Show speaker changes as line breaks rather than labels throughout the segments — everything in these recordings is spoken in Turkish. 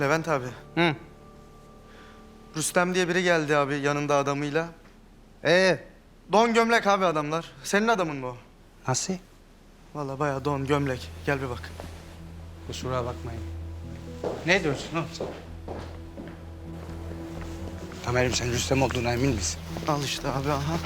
Levent abi.
Hı.
Rüstem diye biri geldi abi yanında adamıyla.
Ee,
Don gömlek abi adamlar. Senin adamın mı o?
nasıl?
Vallahi bayağı don gömlek. Gel bir bak.
Kusura bakmayın. Ne diyorsun oğlum sen? Tamer'im sen Rüstem olduğuna emin misin?
Al işte abi aha.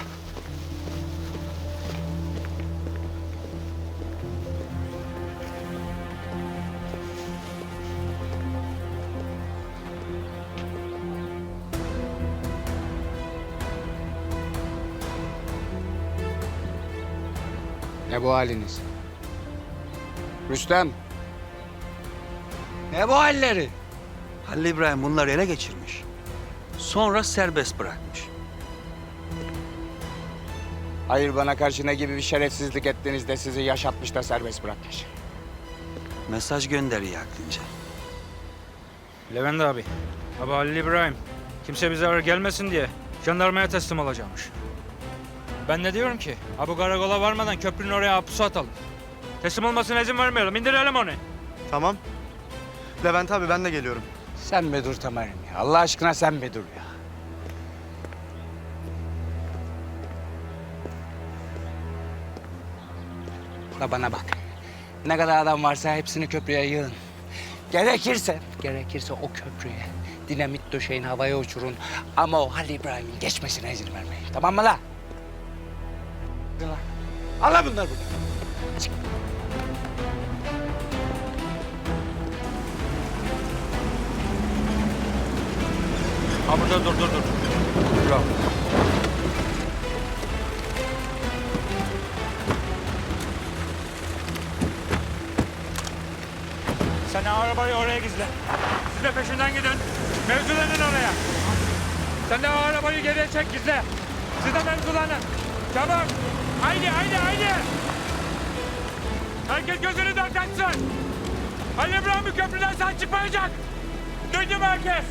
Bu haliniz? Rüstem. Ne bu halleri?
Halil İbrahim bunları ele geçirmiş. Sonra serbest bırakmış.
Hayır bana karşı ne gibi bir şerefsizlik ettiğinizde sizi yaşatmış da serbest bırakmış.
Mesaj gönderiyor aklınca.
Levent abi, abi Halil İbrahim. Kimse bize zarar gelmesin diye jandarmaya teslim olacakmış. Ben de diyorum ki, abi karakola varmadan köprünün oraya pusu atalım. Teslim olmasına izin vermeyelim, indirelim onu.
Tamam. Levent abi ben de geliyorum.
Sen be dur Tamer'im ya. Allah aşkına sen be dur ya. Da bana bak. Ne kadar adam varsa hepsini köprüye yığın. Gerekirse, gerekirse o köprüye dinamit döşeyin havaya uçurun. Ama o Halil İbrahim'in geçmesine izin vermeyin. Tamam mı la? Hadi lan. Al lan bunları buradan. Çık.
Ha burada dur dur dur.
Bravo.
Sen arabayı oraya gizle. Siz de peşinden gidin. Mevzulanın oraya. Sen de arabayı geriye çek gizle. Siz de mevzulanın. Çabuk. Haydi haydi haydi. Herkes gözünü dört açsın. Ali İbrahim köprüden sağ çıkmayacak. Duydun mu herkes?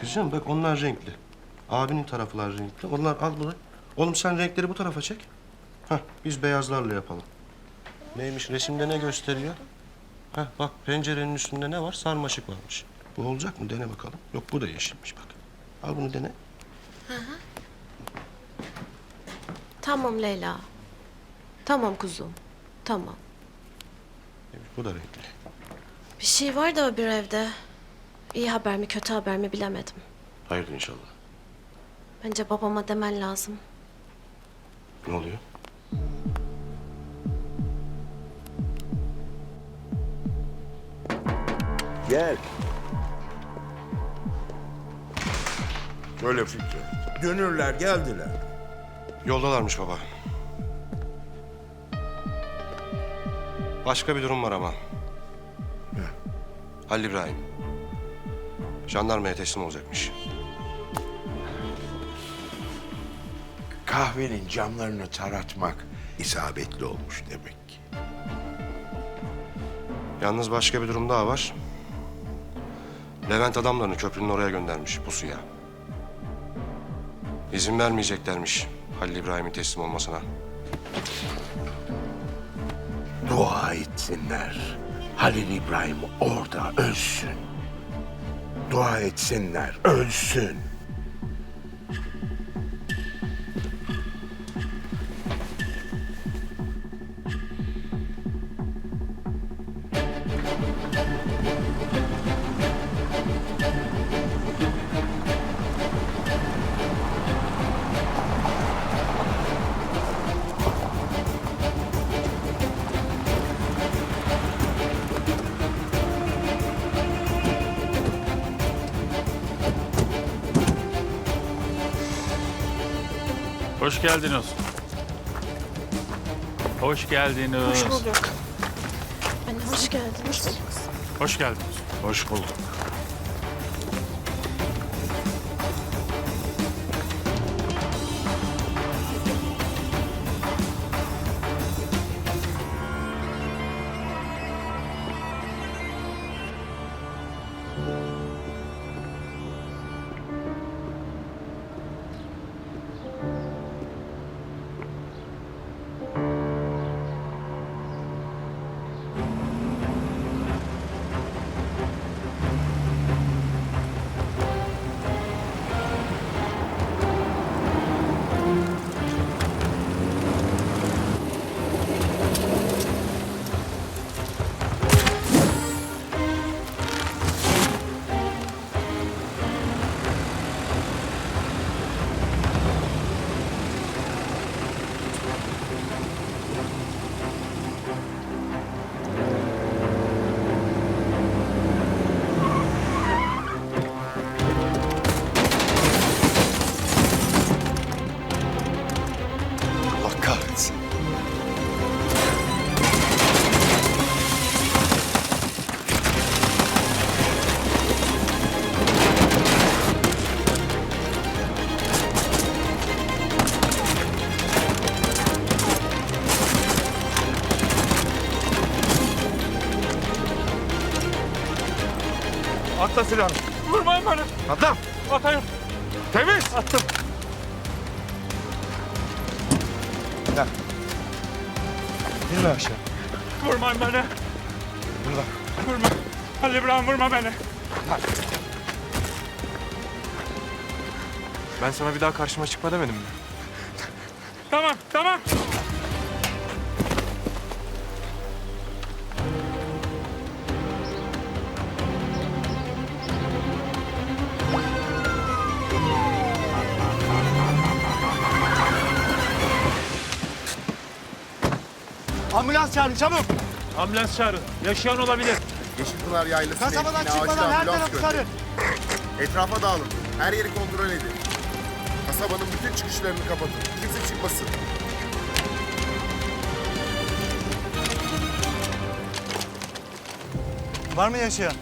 Kızım bak onlar renkli. Abinin taraflar renkli. Onlar al bunu. Oğlum sen renkleri bu tarafa çek. Hah biz beyazlarla yapalım. Neymiş resimde ne gösteriyor? Hah bak pencerenin üstünde ne var? Sarmaşık varmış. Bu olacak mı? Dene bakalım. Yok bu da yeşilmiş bak. Al bunu dene.
Tamam Leyla. Tamam kuzum. Tamam.
Neymiş, Bu da renkli.
Bir şey var da öbür evde. İyi haber mi kötü haber mi bilemedim.
Hayırdır inşallah.
Bence babama demen lazım.
Ne oluyor?
Gel. Söyle Fikret. Dönürler geldiler.
Yoldalarmış baba. Başka bir durum var ama. Halil İbrahim. Jandarmaya teslim olacakmış.
Kahvenin camlarını taratmak isabetli olmuş demek ki.
Yalnız başka bir durum daha var. Levent adamlarını köprünün oraya göndermiş pusuya. İzin vermeyeceklermiş Halil İbrahim'in teslim olmasına.
Dua etsinler. Halil İbrahim orada ölsün. Dua etsinler, ölsün.
Hoş geldiniz. Hoş geldiniz.
Hoş bulduk. Anne hoş geldin. Hoş bulduk.
Hoş geldiniz.
Hoş bulduk.
Adam!
Atayım.
Temiz!
Attım.
İnme aşağı.
Vurmayın beni. Vurma. Vurma. Halil İbrahim vurma beni.
Ben sana bir daha karşıma çıkma demedim mi?
Tamam, tamam.
Ambulans çağırın çabuk.
Ambulans çağırın. Yaşayan olabilir.
Yeşilpınar Yaylası
Kasabadan
mevkiine
çıkmadan
acil
her
ambulans
tarafı
gönderin.
sarın.
Etrafa dağılın. Her yeri kontrol edin. Kasabanın bütün çıkışlarını kapatın. Kimse çıkmasın.
Var mı yaşayan?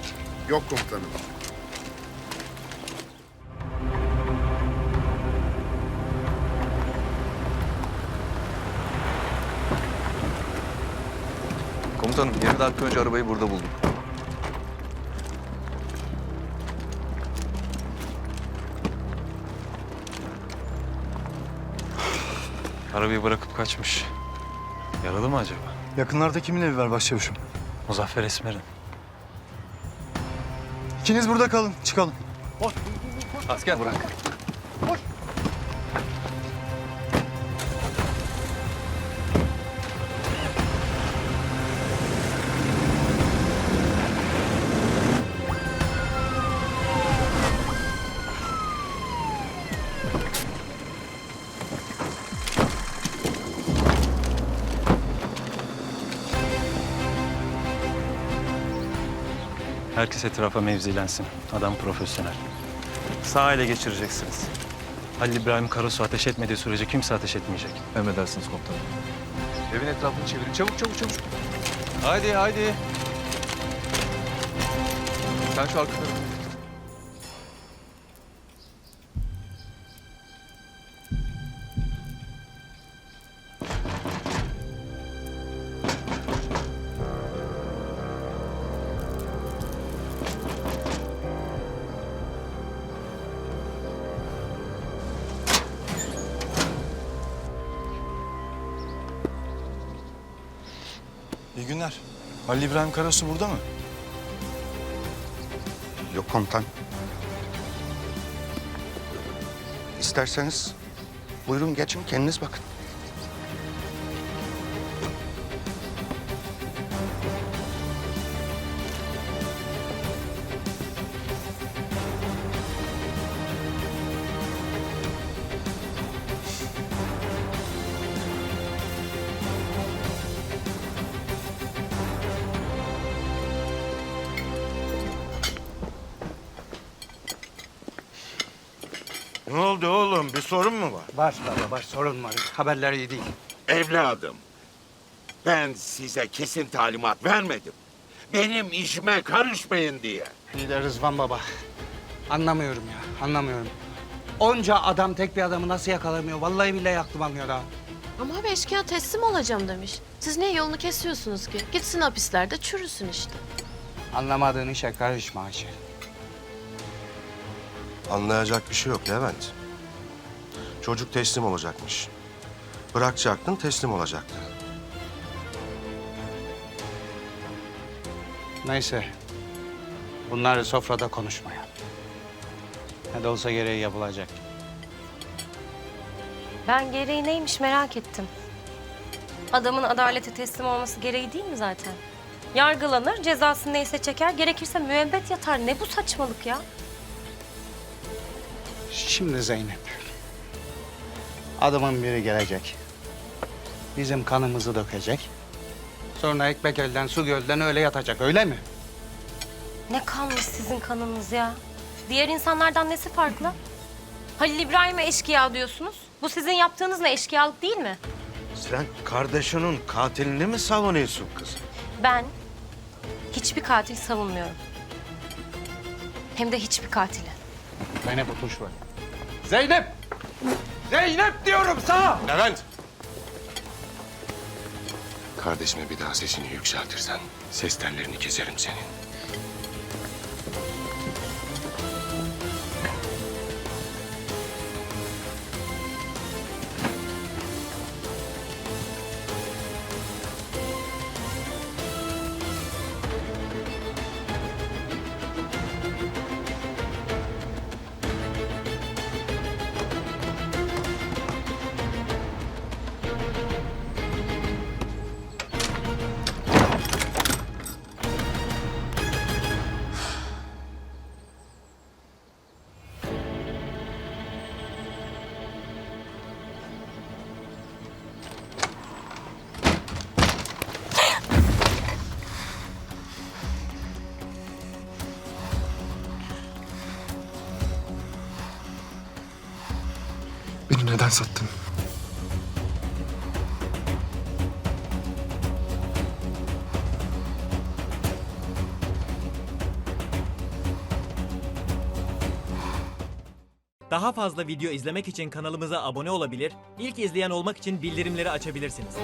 Yok komutanım.
Komutanım yarım dakika önce arabayı burada buldum.
Arabayı bırakıp kaçmış. Yaralı mı acaba?
Yakınlarda kimin evi var başçavuşum?
Muzaffer Esmer'in.
İkiniz burada kalın. Çıkalım.
Asker bırak.
Herkes etrafa mevzilensin. Adam profesyonel. Sağ ele geçireceksiniz. Halil İbrahim Karasu ateş etmediği sürece kimse ateş etmeyecek.
Emredersiniz komutanım. Evin etrafını çevirin. Çabuk çabuk çabuk. Haydi haydi. Sen şu arka
günler. Halil İbrahim Karasu burada mı?
Yok komutan. İsterseniz buyurun geçin kendiniz bakın.
Ne oldu oğlum? Bir sorun mu var?
Var baba var sorun var. Haberler iyi değil.
Evladım, ben size kesin talimat vermedim. Benim işime karışmayın diye.
İyi de Rızvan baba. Anlamıyorum ya anlamıyorum. Onca adam tek bir adamı nasıl yakalamıyor? Vallahi billahi aklım almıyor ha.
Ama abi eşkıya teslim olacağım demiş. Siz niye yolunu kesiyorsunuz ki? Gitsin hapislerde çürüsün işte.
Anlamadığın işe karışma Ayşe.
Anlayacak bir şey yok Levent. Çocuk teslim olacakmış. Bırakacaktın, teslim olacaktı.
Neyse. Bunları sofrada konuşmayalım. Ne de olsa gereği yapılacak.
Ben gereği neymiş merak ettim. Adamın adalete teslim olması gereği değil mi zaten? Yargılanır, cezasını neyse çeker, gerekirse müebbet yatar. Ne bu saçmalık ya?
Şimdi Zeynep. Adamın biri gelecek. Bizim kanımızı dökecek. Sonra ekmek elden, su gölden öyle yatacak öyle mi?
Ne kalmış sizin kanınız ya? Diğer insanlardan nesi farklı? Halil İbrahim'e eşkıya diyorsunuz. Bu sizin yaptığınızla eşkıyalık değil mi?
Sen kardeşinin katilini mi savunuyorsun kızım?
Ben hiçbir katil savunmuyorum. Hem de hiçbir katili.
Zeynep otur şuraya. Zeynep! Zeynep diyorum sana!
Levent!
Kardeşime bir daha sesini yükseltirsen ses tellerini keserim senin.
Sen sattın.
Daha fazla video izlemek için kanalımıza abone olabilir, ilk izleyen olmak için bildirimleri açabilirsiniz.